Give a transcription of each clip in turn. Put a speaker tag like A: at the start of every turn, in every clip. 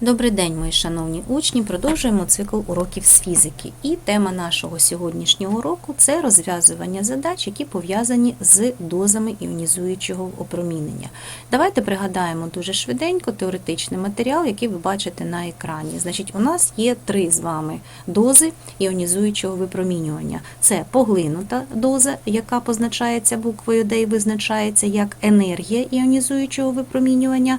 A: Добрий день, мої шановні учні. Продовжуємо цикл уроків з фізики. І тема нашого сьогоднішнього уроку це розв'язування задач, які пов'язані з дозами іонізуючого опромінення. Давайте пригадаємо дуже швиденько теоретичний матеріал, який ви бачите на екрані. Значить, у нас є три з вами дози іонізуючого випромінювання. Це поглинута доза, яка позначається буквою D і визначається як енергія іонізуючого випромінювання,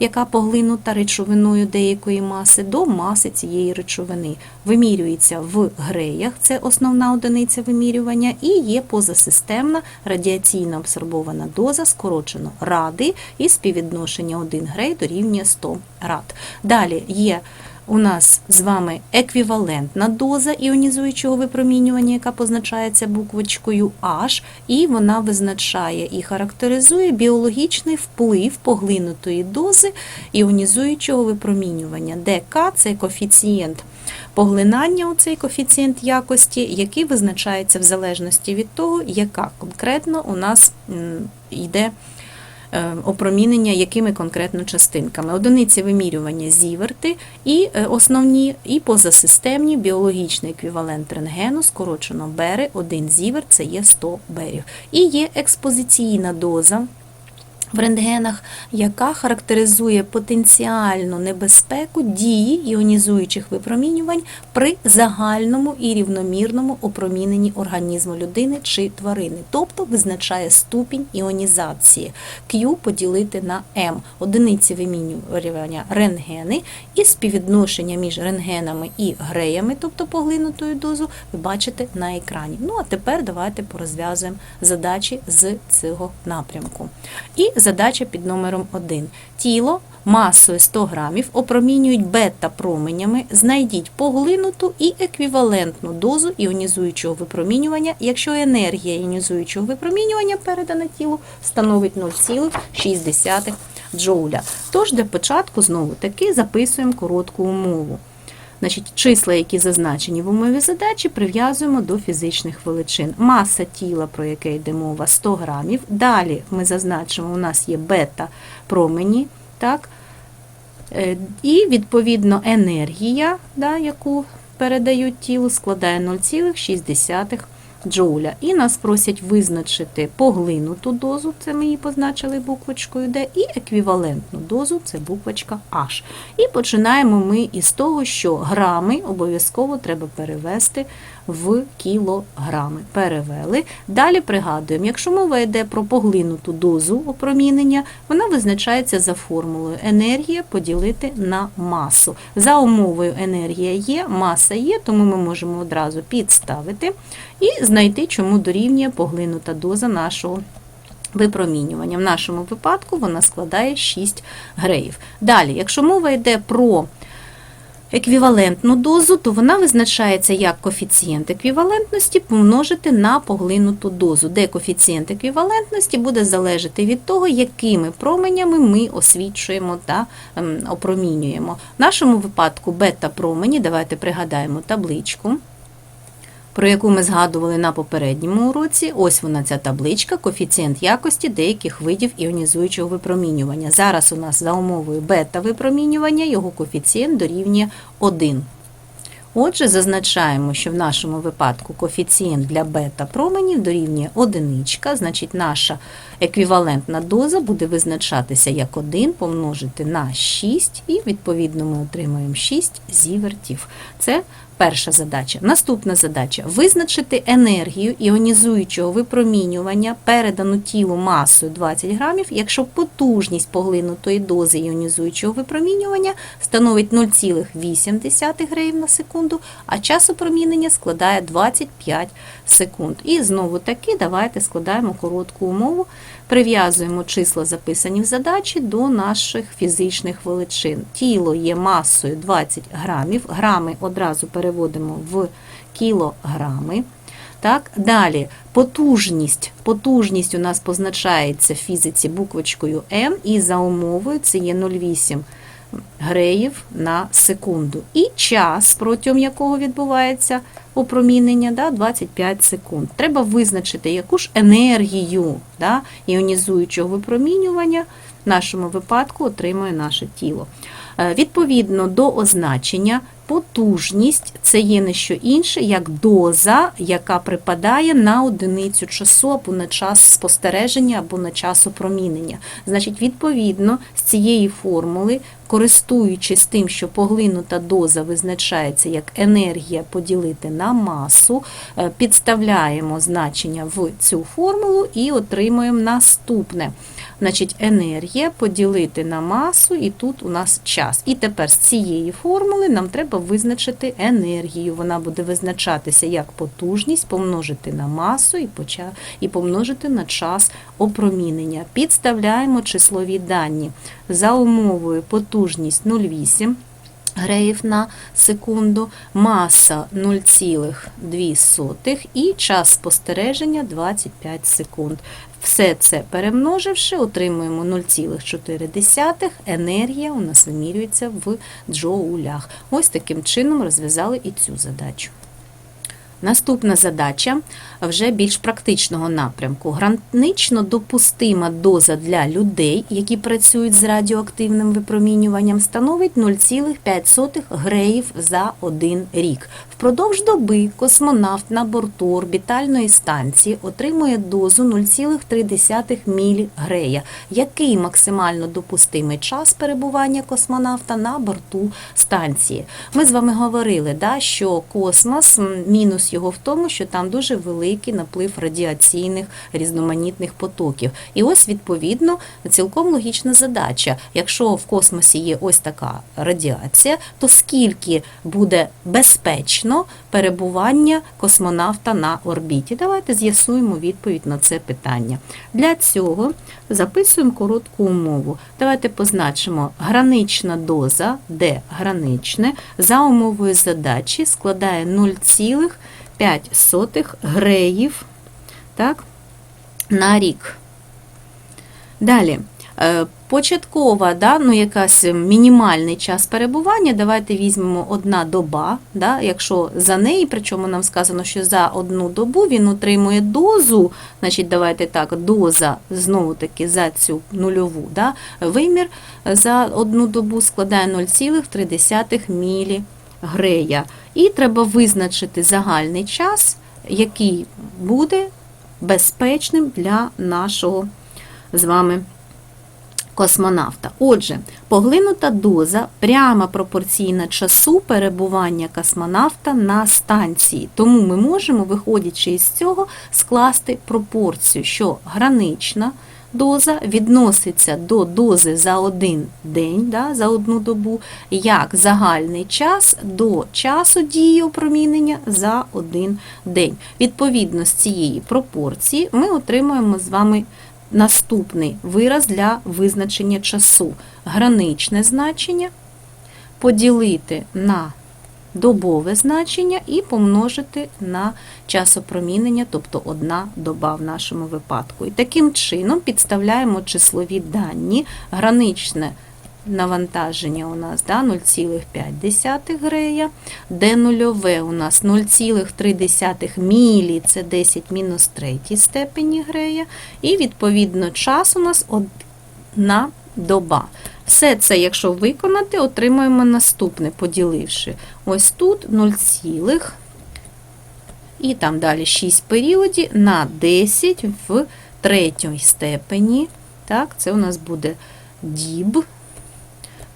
A: яка поглинута речовиною деякої маси до маси цієї речовини. Вимірюється в греях, це основна одиниця вимірювання, і є позасистемна радіаційно абсорбована доза, скорочено ради, і співвідношення 1 грей дорівнює 100 рад. Далі є у нас з вами еквівалентна доза іонізуючого випромінювання, яка позначається буквочкою H, і вона визначає і характеризує біологічний вплив поглинутої дози іонізуючого випромінювання. ДК це коефіцієнт поглинання у цей коефіцієнт якості, який визначається в залежності від того, яка конкретно у нас йде опромінення якими конкретно частинками. Одиниці вимірювання зіверти і е, основні, і позасистемні біологічний еквівалент рентгену, скорочено бери, один зіверт це є 100 берів. І є експозиційна доза. В рентгенах, яка характеризує потенціальну небезпеку дії іонізуючих випромінювань при загальному і рівномірному опроміненні організму людини чи тварини, тобто визначає ступінь іонізації. Q поділити на M. Одиниці вимінювання рентгени і співвідношення між рентгенами і греями, тобто поглинутою дозу, ви бачите на екрані. Ну а тепер давайте порозв'язуємо задачі з цього напрямку. І задача під номером 1. Тіло масою 100 грамів опромінюють бета-променями, знайдіть поглинуту і еквівалентну дозу іонізуючого випромінювання, якщо енергія іонізуючого випромінювання передана тілу становить 0,6 джоуля. Тож для початку знову таки записуємо коротку умову. Значить, числа, які зазначені в умові задачі, прив'язуємо до фізичних величин. Маса тіла, про яке йде мова, 100 грамів. Далі ми зазначимо, у нас є бета-промені, так? Е, і, відповідно, енергія, да, яку передають тілу, складає 0,6 джоуля. І нас просять визначити поглинуту дозу, це ми її позначили буквочкою D, і еквівалентну дозу це буквочка H. І починаємо ми із того, що грами обов'язково треба перевести в кілограми. Перевели. Далі пригадуємо, якщо мова йде про поглинуту дозу опромінення, вона визначається за формулою енергія поділити на масу. За умовою енергія є, маса є, тому ми можемо одразу підставити і знайти, чому дорівнює поглинута доза нашого випромінювання. В нашому випадку вона складає 6 греїв. Далі, якщо мова йде про еквівалентну дозу, то вона визначається як коефіцієнт еквівалентності помножити на поглинуту дозу, де коефіцієнт еквівалентності буде залежати від того, якими променями ми освічуємо та ем, опромінюємо. В нашому випадку бета-промені, давайте пригадаємо табличку про яку ми згадували на попередньому уроці. Ось вона ця табличка, коефіцієнт якості деяких видів іонізуючого випромінювання. Зараз у нас за умовою бета-випромінювання його коефіцієнт дорівнює 1. Отже, зазначаємо, що в нашому випадку коефіцієнт для бета-променів дорівнює одиничка, значить наша еквівалентна доза буде визначатися як 1 помножити на 6, і відповідно ми отримуємо 6 зівертів. Це перша задача. Наступна задача визначити енергію іонізуючого випромінювання, передану тілу масою 20 грамів, якщо потужність поглинутої дози іонізуючого випромінювання становить 0,8 греїв на секунду, а час опромінення складає 25 секунд. І знову таки давайте складаємо коротку умову, прив'язуємо числа, записані в задачі, до наших фізичних величин. Тіло є масою 20 грамів, грами одразу переводимо в кілограми. Так, Далі потужність. Потужність у нас позначається в фізиці буквочкою М, і за умовою це є 0,8 греїв на секунду. І час, протягом якого відбувається опромінення, да, 25 секунд. Треба визначити, яку ж енергію да, іонізуючого випромінювання в нашому випадку отримує наше тіло. Е, Відповідно до означення, потужність це є не що інше, як доза, яка припадає на одиницю часу або на час спостереження, або на час опромінення. Значить, відповідно з цієї формули, користуючись тим, що поглинута доза визначається як енергія поділити на масу, е, підставляємо значення в цю формулу і отримуємо наступне. Значить, енергія поділити на масу, і тут у нас час. І тепер з цієї формули нам треба визначити енергію. Вона буде визначатися як потужність, помножити на масу і помножити на час опромінення. Підставляємо числові дані. За умовою потужність 0,8 греїв на секунду, маса 0,2 і час спостереження 25 секунд. Все це перемноживши, отримуємо 0,4. Енергія у нас вимірюється в джоулях. Ось таким чином розв'язали і цю задачу. Наступна задача вже більш практичного напрямку. Гранично допустима доза для людей, які працюють з радіоактивним випромінюванням, становить 0,5 греїв за один рік. Впродовж доби космонавт на борту орбітальної станції отримує дозу 0,3 мілігрея. Який максимально допустимий час перебування космонавта на борту станції? Ми з вами говорили, да, що космос, мінус його в тому, що там дуже великий наплив радіаційних різноманітних потоків. І ось, відповідно, цілком логічна задача. Якщо в космосі є ось така радіація, то скільки буде безпечно перебування космонавта на орбіті? Давайте з'ясуємо відповідь на це питання. Для цього записуємо коротку умову. Давайте позначимо гранична доза, де граничне, за умовою задачі складає 0,5 греїв так, на рік. Далі. Е, Початкова, да, ну якась мінімальний час перебування. Давайте візьмемо одна доба, да, якщо за неї, причому нам сказано, що за одну добу він отримує дозу, значить, давайте так, доза знову таки за цю нульову да, вимір за одну добу складає 0,3 мілігрея. І треба визначити загальний час, який буде безпечним для нашого з вами космонавта. Отже, поглинута доза прямо пропорційна часу перебування космонавта на станції. Тому ми можемо, виходячи із цього, скласти пропорцію, що гранична доза відноситься до дози за один день, да, за одну добу, як загальний час до часу дії опромінення за один день. Відповідно з цієї пропорції ми отримуємо з вами наступний вираз для визначення часу. Граничне значення поділити на добове значення і помножити на час опромінення, тобто одна доба в нашому випадку. І таким чином підставляємо числові дані, граничне навантаження у нас да, 0,5 грея, де нульове у нас 0,3 мілі, це 10 мінус 3 степені грея, і відповідно час у нас одна доба. Все це, якщо виконати, отримаємо наступне, поділивши. Ось тут 0, і там далі 6 періодів на 10 в третій степені. Так, Це у нас буде діб.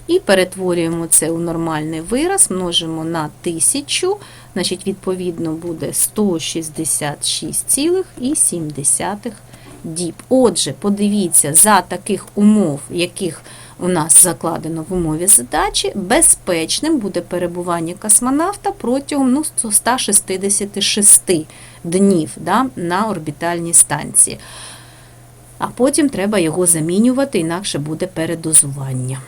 A: І перетворюємо це у нормальний вираз, множимо на 1000, значить, відповідно буде 166,7 діб. Отже, подивіться, за таких умов, яких у нас закладено в умові задачі, безпечним буде перебування космонавта протягом ну, 166 днів да, на орбітальній станції. А потім треба його замінювати, інакше буде передозування.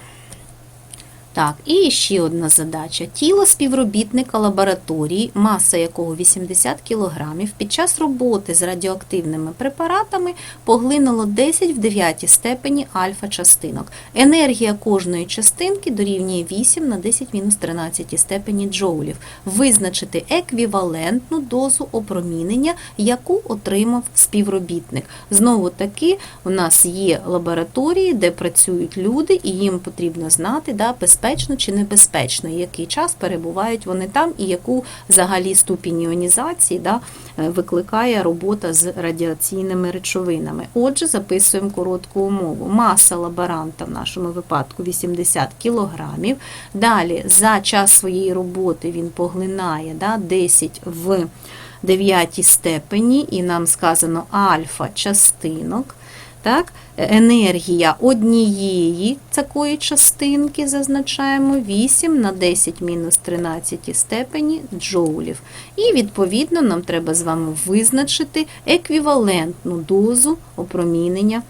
A: Так, і ще одна задача. Тіло співробітника лабораторії, маса якого 80 кг, під час роботи з радіоактивними препаратами поглинуло 10 в 9 степені альфа-частинок. Енергія кожної частинки дорівнює 8 на 10 мінус 13 степені джоулів. Визначити еквівалентну дозу опромінення, яку отримав співробітник. Знову таки, у нас є лабораторії, де працюють люди, і їм потрібно знати да, безпечність безпечно чи небезпечно, який час перебувають вони там, і яку взагалі ступінь іонізації да, е, викликає робота з радіаційними речовинами. Отже, записуємо коротку умову. Маса лаборанта в нашому випадку 80 кг. Далі за час своєї роботи він поглинає да, 10 в дев'ятій степені, і нам сказано альфа частинок. Так, енергія однієї такої частинки зазначаємо 8 на 10 мінус 13 степені джоулів. І відповідно нам треба з вами визначити еквівалентну дозу опромінення,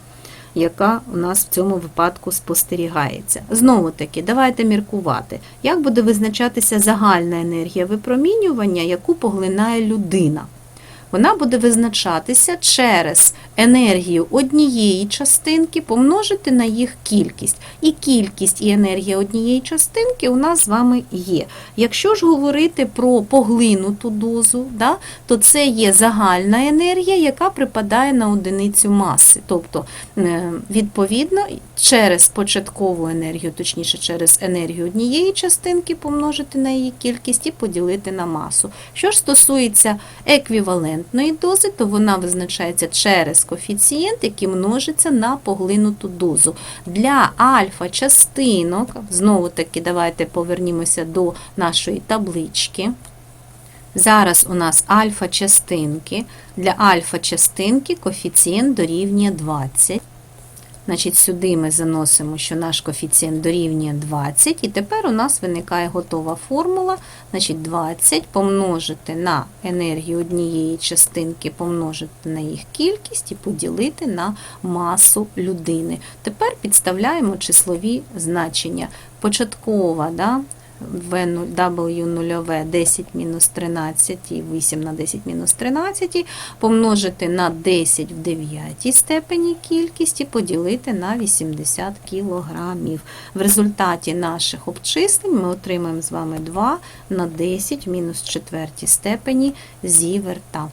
A: яка у нас в цьому випадку спостерігається. Знову таки, давайте міркувати, як буде визначатися загальна енергія випромінювання, яку поглинає людина. Вона буде визначатися через енергію однієї частинки помножити на їх кількість. І кількість і енергія однієї частинки у нас з вами є. Якщо ж говорити про поглинуту дозу, да, то це є загальна енергія, яка припадає на одиницю маси. Тобто, е, відповідно, через початкову енергію, точніше, через енергію однієї частинки помножити на її кількість і поділити на масу. Що ж стосується еквівалентної дози, то вона визначається через коефіцієнт, який множиться на поглинуту дозу. Для альфа-частинок, знову таки, давайте повернімося до нашої таблички. Зараз у нас альфа-частинки. Для альфа-частинки коефіцієнт дорівнює 20. Значить, сюди ми заносимо, що наш коефіцієнт дорівнює 20, і тепер у нас виникає готова формула. Значить, 20 помножити на енергію однієї частинки, помножити на їх кількість і поділити на масу людини. Тепер підставляємо числові значення. Початкова, да, W0 10 мінус 13 і 8 на 10 мінус 13 помножити на 10 в 9 степені кількість і поділити на 80 кілограмів. В результаті наших обчислень ми отримаємо з вами 2 на 10 в мінус 4 степені зіверта.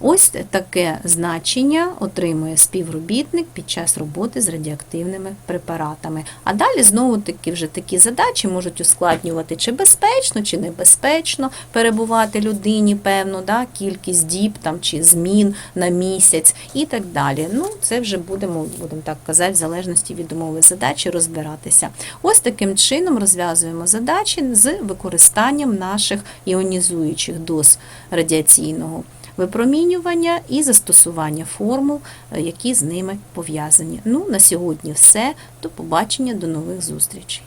A: Ось таке значення отримує співробітник під час роботи з радіоактивними препаратами. А далі знову таки вже такі задачі можуть ускладнювати, чи безпечно, чи небезпечно перебувати людині, певну да, кількість діб там, чи змін на місяць і так далі. Ну, Це вже будемо, будемо так казати, в залежності від умови задачі розбиратися. Ось таким чином розв'язуємо задачі з використанням наших іонізуючих доз радіаційного випромінювання і застосування формул, е, які з ними пов'язані. Ну, на сьогодні все. До побачення, до нових зустрічей.